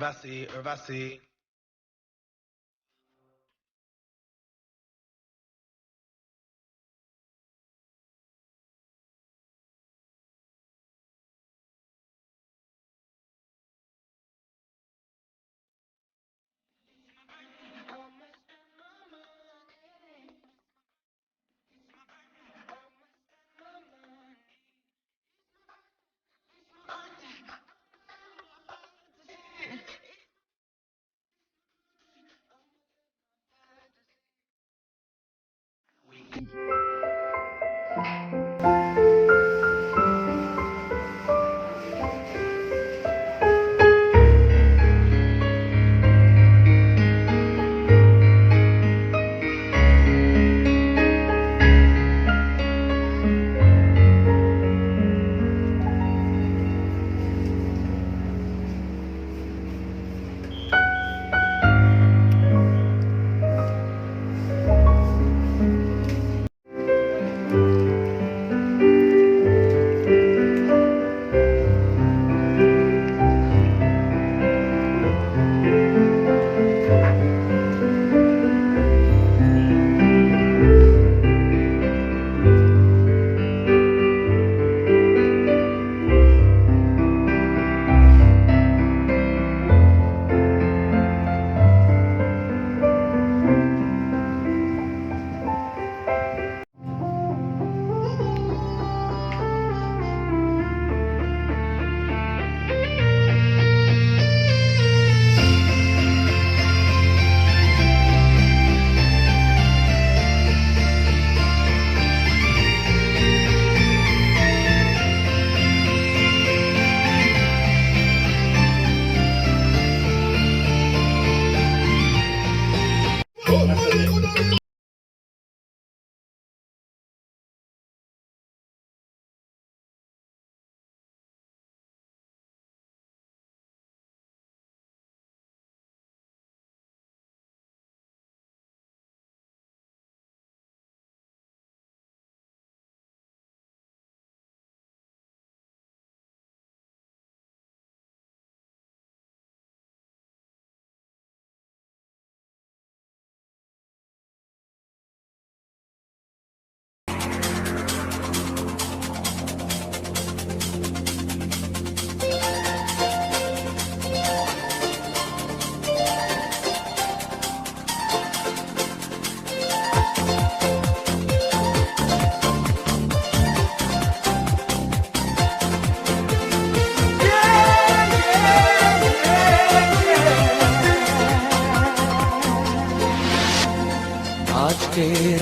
Ravasi, Ravasi.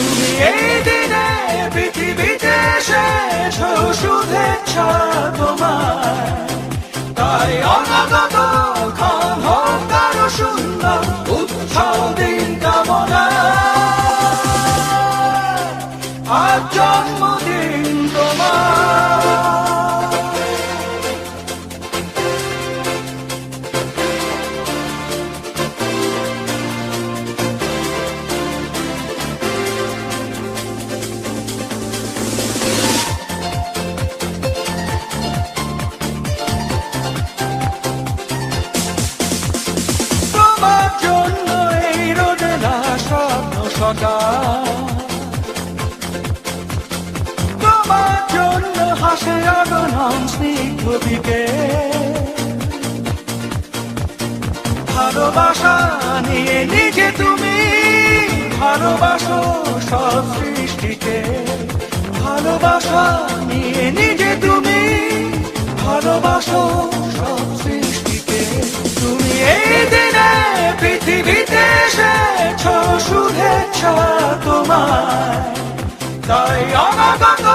তুমি এই দিনে পৃথিবীতে শেষ শুভেচ্ছা তোমার তাই অনাগত ক্ষণ হোক আরও সুন্দর উৎসব দিন কামনা আজ জন্মদিন দিকে। ভালোবাসা নিয়ে নিজে তুমি ভালোবাসো সব সৃষ্টিকে। ভালোবাসা নিয়ে নিজে তুমি ভালোবাসো সব তুমি পৃথিবীতে এসেছ শুভেচ্ছা তোমার তাই অনাগত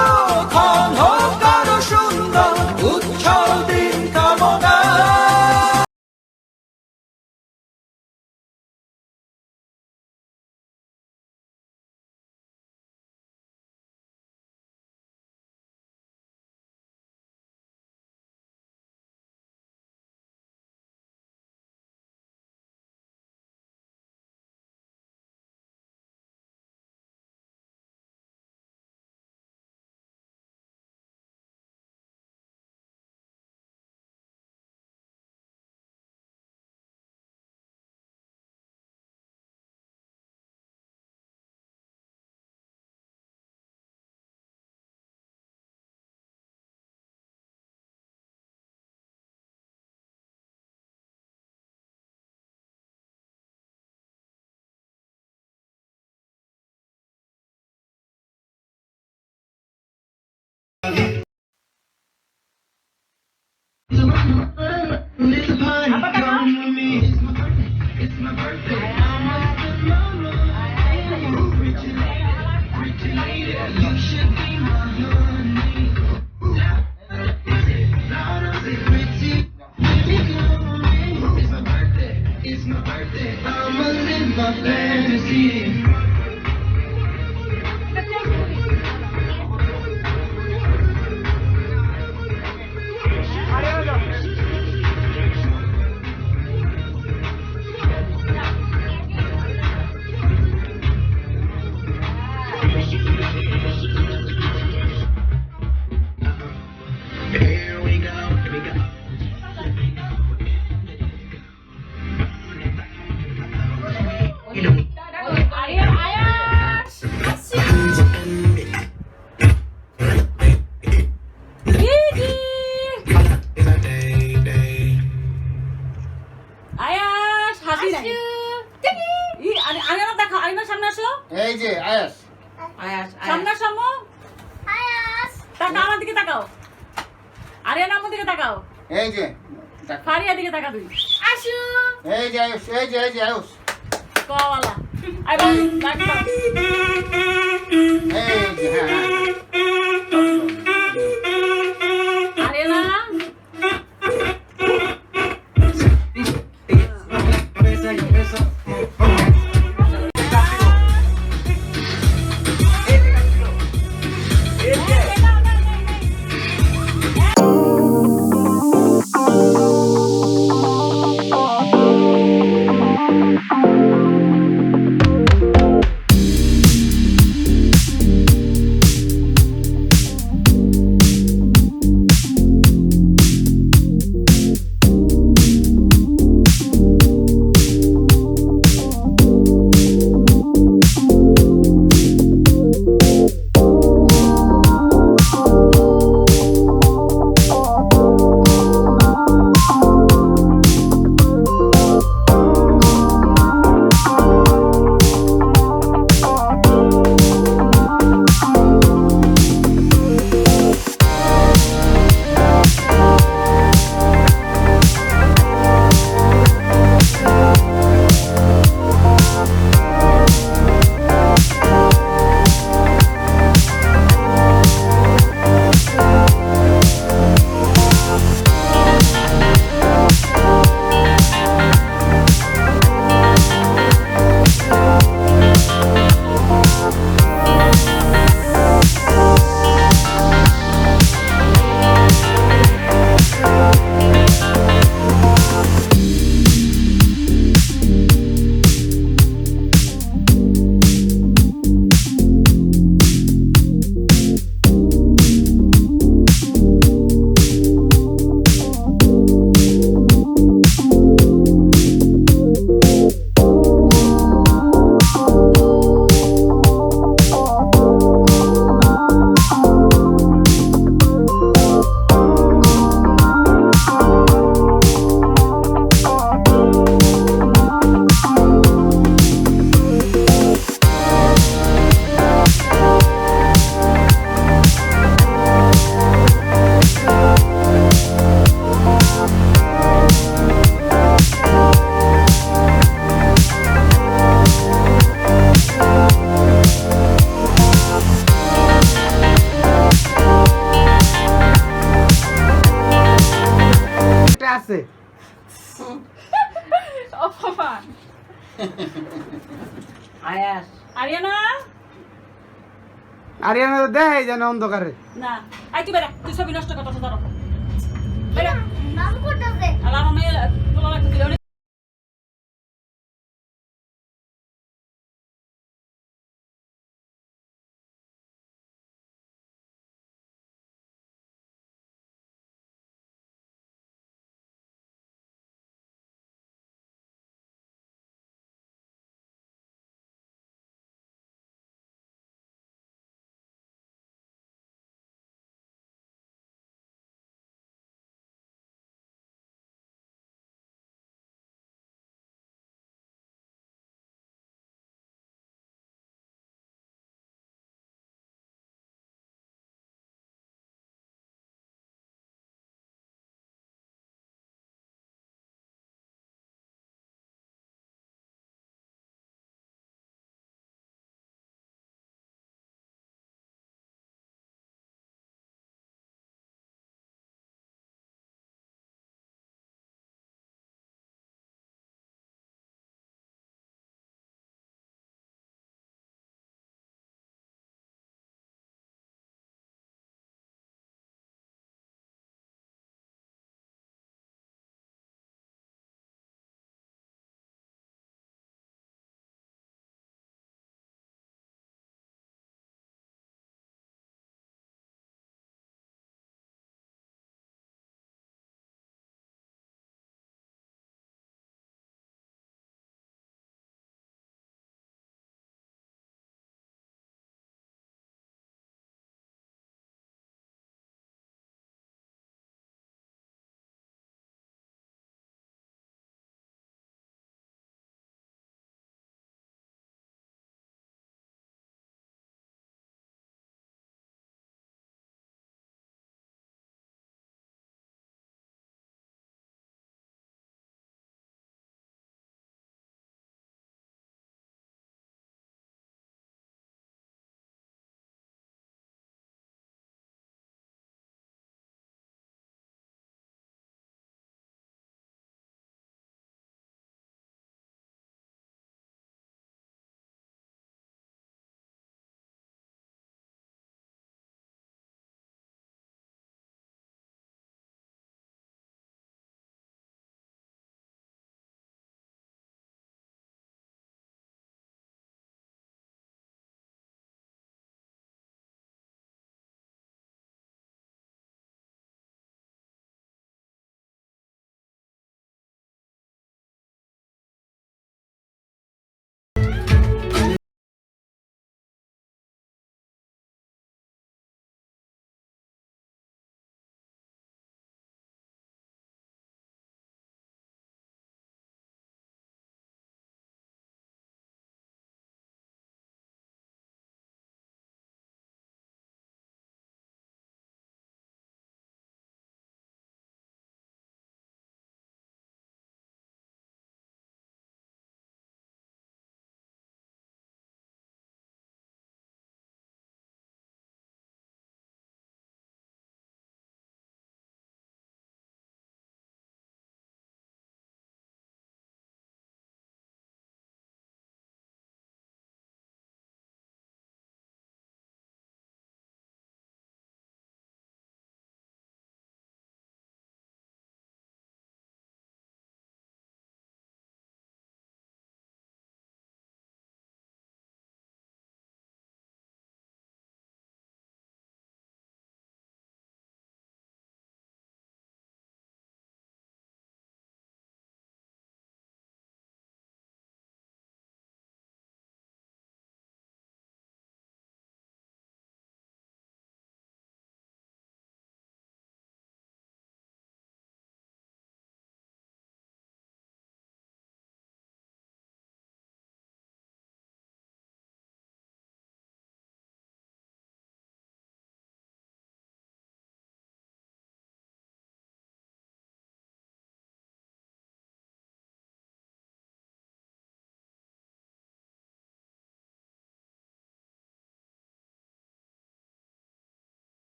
এই যে আছে। অপমান। আয়াস। আরিয়ানা? আরিয়ানা তো দেয় যেন অন্ধকারে। না। আই তুই বেরা তুই ছবি নষ্ট করতেছ ধরো। মামু করতেছে। মেয়ে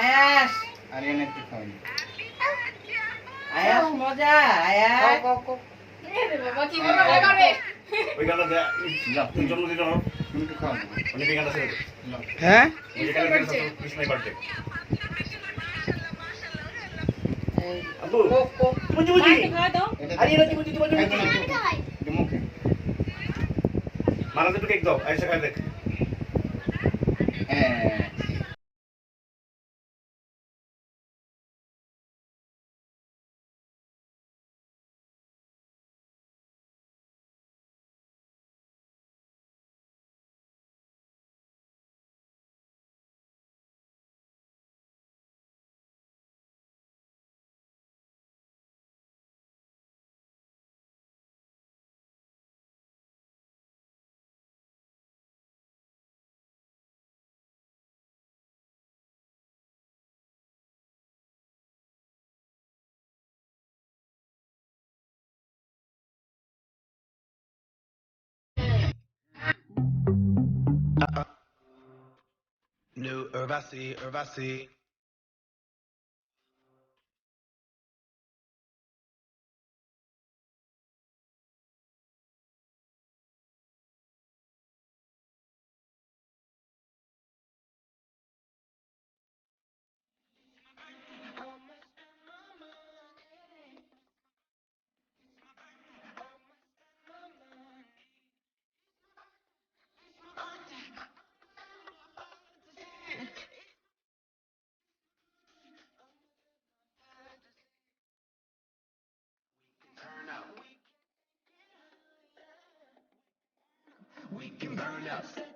আয়াস। আরিয়ান একটু খাওয়াই আয়াস মজা আয়াস। ওই গানটা তুমি তুমি একটু হ্যাঁ। মুজি, মুজি। মুজি, মুজি। এটা মারা দুটো কেক দাও, আয়েশা খায় দেখ। হ্যাঁ। Uh, no, Urvasi, Urvasi. grown ups.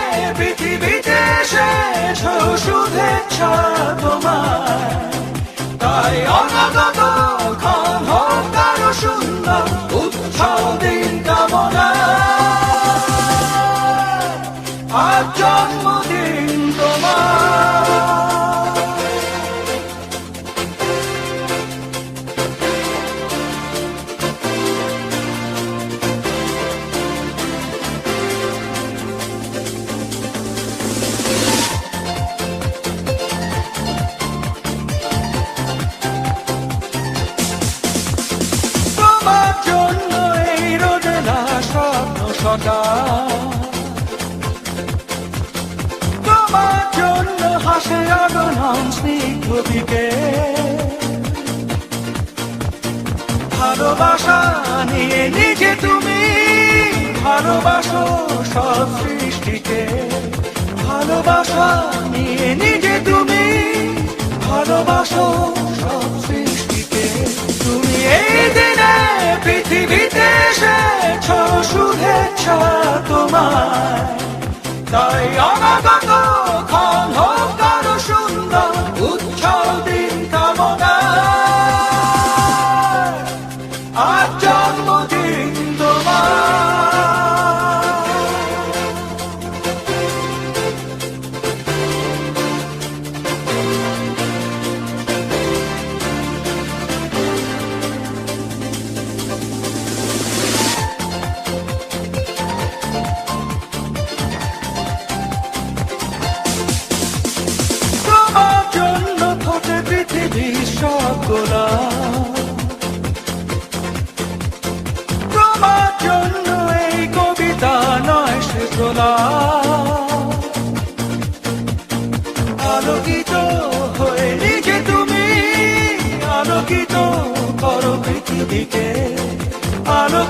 পৃথিবীতে শুভেচ্ছা তোমার তাই অনাগত ভালোবাসা নিয়ে নিজে তুমি ভালোবাসো সব সৃষ্টিকে। ভালোবাসা নিয়ে নিজে তুমি ভালোবাসো সব সৃষ্টিকে। তুমি এই দিনে পৃথিবীতে এসেছ শুভেচ্ছা তোমার তাই অনাগত ক্ষণ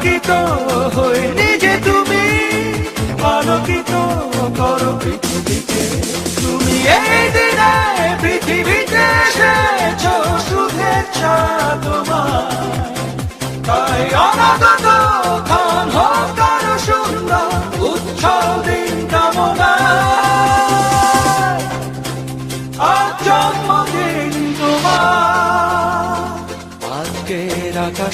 আলোকিত হয়ে নিজে তুমি, আলোকিত করো পৃথিবীকে তুমি এই দিনে পৃথিবীতে এসেছ শুভেচ্ছা তোমার। তাই অনাগত খান হোক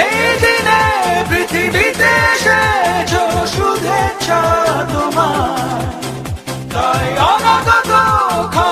এই দিনে পৃথিবীতে এসেছ তাই অনাগত ক্ষণ